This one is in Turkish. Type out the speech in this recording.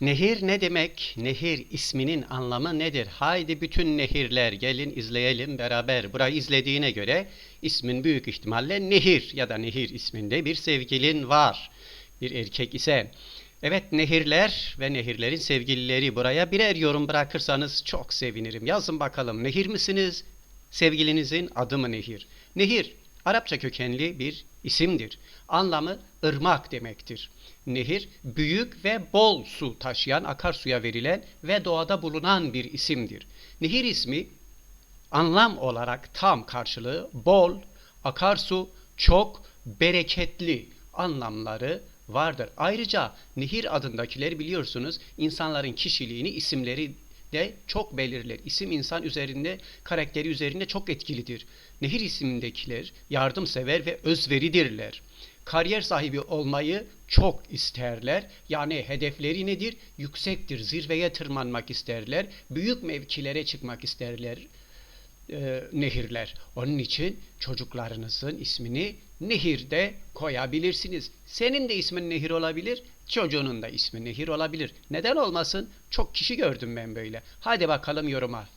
Nehir ne demek? Nehir isminin anlamı nedir? Haydi bütün nehirler gelin izleyelim beraber. Burayı izlediğine göre ismin büyük ihtimalle Nehir ya da Nehir isminde bir sevgilin var. Bir erkek ise. Evet nehirler ve nehirlerin sevgilileri buraya birer yorum bırakırsanız çok sevinirim. Yazın bakalım nehir misiniz? Sevgilinizin adı mı Nehir? Nehir Arapça kökenli bir isimdir. Anlamı ırmak demektir. Nehir büyük ve bol su taşıyan akarsuya verilen ve doğada bulunan bir isimdir. Nehir ismi anlam olarak tam karşılığı bol, akarsu, çok, bereketli anlamları vardır. Ayrıca nehir adındakileri biliyorsunuz insanların kişiliğini isimleri de çok belirler. İsim insan üzerinde, karakteri üzerinde çok etkilidir. Nehir isimdekiler yardımsever ve özveridirler. Kariyer sahibi olmayı çok isterler. Yani hedefleri nedir? Yüksektir. Zirveye tırmanmak isterler. Büyük mevkilere çıkmak isterler e, nehirler. Onun için çocuklarınızın ismini Nehir'de koyabilirsiniz. Senin de ismin Nehir olabilir, çocuğunun da ismi Nehir olabilir. Neden olmasın? Çok kişi gördüm ben böyle. Hadi bakalım yoruma.